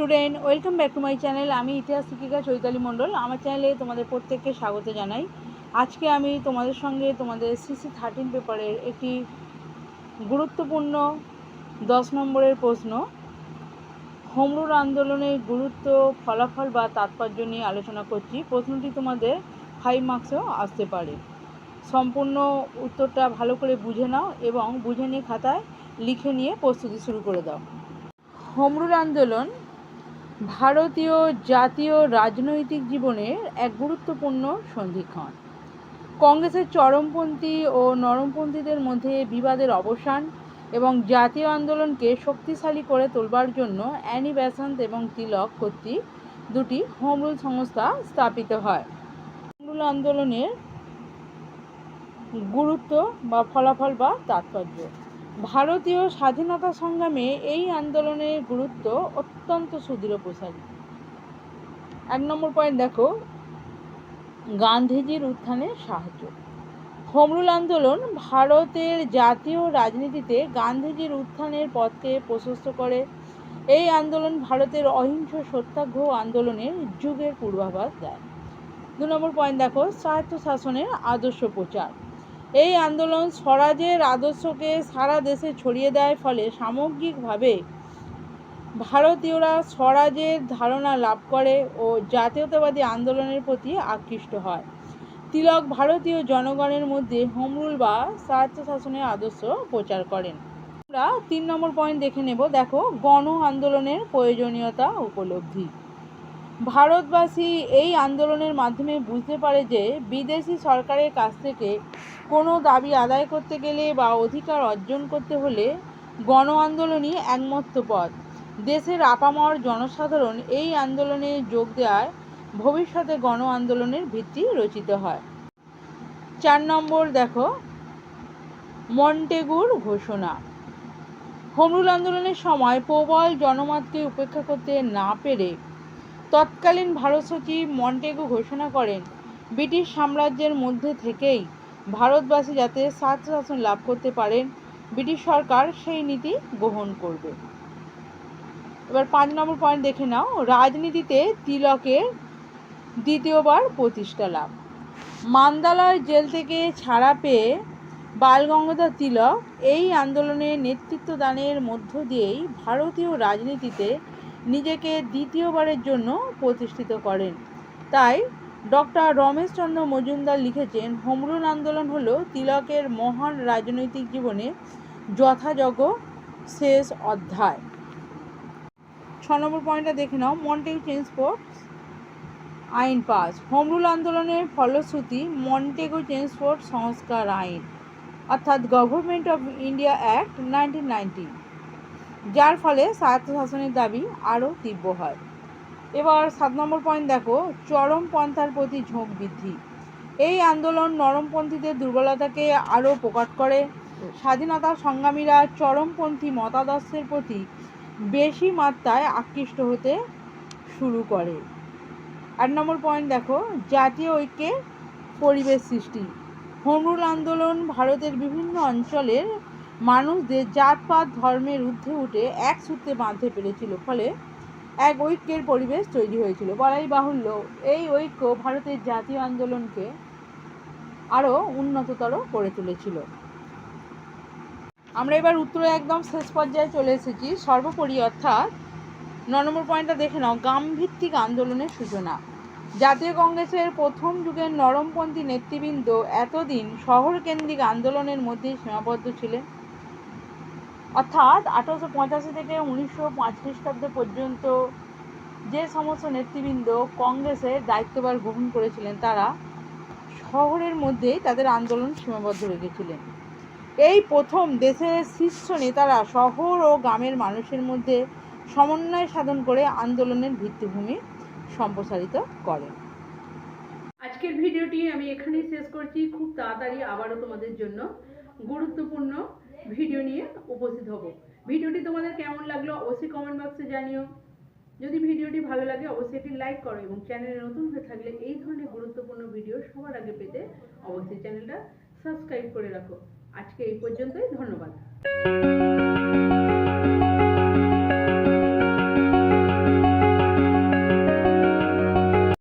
Student, welcome back to my channel. আমি ইতিহাস শিক্ষিকা চৈতালি মণ্ডল। আমার চ্যানেলে তোমাদের প্রত্যেককে স্বাগত জানাই। আজকে আমি তোমাদের সঙ্গে তোমাদের সিসি থার্টিন পেপারের একটি গুরুত্বপূর্ণ দশ নম্বরের প্রশ্ন হোমরুল আন্দোলনের গুরুত্ব, ফলাফল বা তাৎপর্য নিয়ে আলোচনা করছি। প্রশ্নটি তোমাদের ফাইভ মার্কসেও আসতে পারে। সম্পূর্ণ উত্তরটা ভালো করে বুঝে নাও এবং বুঝে নিয়ে খাতায় লিখে নিয়ে প্রস্তুতি শুরু করে দাও। হোমরুল আন্দোলন ভারতীয় জাতীয় রাজনৈতিক জীবনের এক গুরুত্বপূর্ণ সন্ধিক্ষণ। কংগ্রেসের চরমপন্থী ও নরমপন্থীদের মধ্যে বিবাদের অবসান এবং জাতীয় আন্দোলনকে শক্তিশালী করে তোলবার জন্য অ্যানি বেসান্ত এবং তিলক কর্তৃক দুটি হোমরুল সংস্থা স্থাপিত হয়। হোমরুল আন্দোলনের গুরুত্ব বা ফলাফল বা তাৎপর্য। ভারতীয় স্বাধীনতা সংগ্রামে এই আন্দোলনের গুরুত্ব অত্যন্ত সুদৃঢ় প্রসারী। এক নম্বর পয়েন্ট দেখো, গান্ধীজির উত্থানে সাহায্য। হোমরুল আন্দোলন ভারতের জাতীয় রাজনীতিতে গান্ধীজির উত্থানের পথকে প্রশস্ত করে। এই আন্দোলন ভারতের অহিংস সত্যাগ্রহ আন্দোলনের যুগের পূর্বাভাস দেয়। দু নম্বর পয়েন্ট দেখো স্বায়ত্ত শাসনের আদর্শ প্রচার। এই আন্দোলন স্বরাজের আদর্শকে সারা দেশে ছড়িয়ে দেয় ফলে সামগ্রিকভাবে ভারতীয়রা স্বরাজের ধারণা লাভ করে ও জাতীয়তাবাদী আন্দোলনের প্রতি আকৃষ্ট হয়। তিলক ভারতীয় জনগণের মধ্যে হোমরুল বা স্বায়ত্তশাসনের আদর্শ প্রচার করেন। আমরা তিন নম্বর পয়েন্ট দেখে নেব। দেখো, গণ আন্দোলনের প্রয়োজনীয়তা উপলব্ধি। ভারতবাসী এই আন্দোলনের মাধ্যমে বুঝতে পারে যে বিদেশি সরকারের কাছ থেকে কোনো দাবি আদায় করতে গেলে বা অধিকার অর্জন করতে হলে গণ আন্দোলনই একমাত্র পথ। দেশের আপামর জনসাধারণ এই আন্দোলনে যোগ দেওয়ায় ভবিষ্যতে গণ আন্দোলনের ভিত্তি রচিত হয়। চার নম্বর দেখো, মন্টেগুর ঘোষণা। হোমরুল আন্দোলনের সময় প্রবল জনমতকে উপেক্ষা করতে না পেরে তৎকালীন ভারত সচিব মন্টেগু ঘোষণা করেন, ব্রিটিশ সাম্রাজ্যের মধ্যে থেকেই ভারতবাসী যাতে শাসন লাভ করতে পারেন, ব্রিটিশ সরকার সেই নীতি গ্রহণ করবে। এবার পাঁচ নম্বর পয়েন্ট দেখে নাও। রাজনীতিতে তিলকের দ্বিতীয়বার প্রতিষ্ঠা লাভ। মান্দালয় জেল থেকে ছাড়া পেয়ে বালগঙ্গাধর তিলক এই আন্দোলনে নেতৃত্ব দানের মধ্য দিয়েই ভারতীয় রাজনীতিতে নিজেকে দ্বিতীয়বারের জন্য প্রতিষ্ঠিত করেন। তাই ডক্টর রমেশচন্দ্র মজুমদার লিখেছেন, হোমরুল আন্দোলন হলো তিলকের মহান রাজনৈতিক জীবনে যথাযোগ্য শেষ অধ্যায়। ছ নম্বর পয়েন্টটা দেখে নাও, মন্টেগ ট্রান্সপোর্ট আইন পাস। হোমরুল আন্দোলনের ফলশ্রুতি মন্টেগো ট্রান্সপোর্ট সংস্কার আইন। অর্থাৎ government of India act nineteen ninety. যার ফলে স্বায়ত্তশাসনের দাবি আরও তীব্র হয়। এবার সাত নম্বর পয়েন্ট দেখো, চরম পন্থার প্রতি ঝোঁক বৃদ্ধি। এই আন্দোলন নরমপন্থীদের দুর্বলতাকে আরও প্রকট করে। স্বাধীনতা সংগ্রামীরা চরমপন্থী মতাদর্শের প্রতি বেশি মাত্রায় আকৃষ্ট হতে শুরু করে। আট নম্বর পয়েন্ট দেখো, জাতীয় ঐক্যের পরিবেশ সৃষ্টি। হোমরুল আন্দোলন ভারতের বিভিন্ন অঞ্চলের মানুষদের জাতপাত ধর্মের ঊর্ধ্বে উঠে এক সূত্রে বাঁধতে পেরেছিল, ফলে এক ঐক্যের পরিবেশ তৈরি হয়েছিল। বলাই বাহুল্য, এই ঐক্য ভারতের জাতীয় আন্দোলনকে আরও উন্নততর করে তুলেছিল। আমরা এবার উত্তরে একদম শেষ পর্যায়ে চলে এসেছি। সর্বোপরি অর্থাৎ ন নম্বর পয়েন্টটা দেখে নাও গ্রামভিত্তিক আন্দোলনের সূচনা। জাতীয় কংগ্রেসের প্রথম যুগের নরমপন্থী নেতৃবৃন্দ এতদিন শহরকেন্দ্রিক আন্দোলনের মধ্যেই সীমাবদ্ধ ছিলেন। অর্থাৎ আঠারোশো পঁচাশি থেকে উনিশশো পাঁচ খ্রিস্টাব্দ পর্যন্ত যে সমস্ত নেতৃবৃন্দ কংগ্রেসের দায়িত্বভার গ্রহণ করেছিলেন, তারা শহরের মধ্যেই তাদের আন্দোলন সীমাবদ্ধ রেখেছিলেন। এই প্রথম দেশের শীর্ষ নেতারা শহর ও গ্রামের মানুষের মধ্যে সমন্বয় সাধন করে আন্দোলনের ভিত্তিভূমি সম্প্রসারিত করেন। আজকের ভিডিওটি আমি এখানেই শেষ করছি। খুব তাড়াতাড়ি আবারও তোমাদের জন্য গুরুত্বপূর্ণ ভিডিও নিয়ে উপস্থিত হব। ভিডিওটি তোমাদের কেমন লাগল অবশ্যই কমেন্ট বক্সে জানিও। যদি ভিডিওটি ভালো লাগে, অবশ্যই একটি লাইক করো এবং চ্যানেলে নতুন হয়ে থাকলে এই ধরনের গুরুত্বপূর্ণ ভিডিও সবার আগে পেতে অবশ্যই চ্যানেলটা সাবস্ক্রাইব করে রাখো। আজকে এই পর্যন্তই, ধন্যবাদ।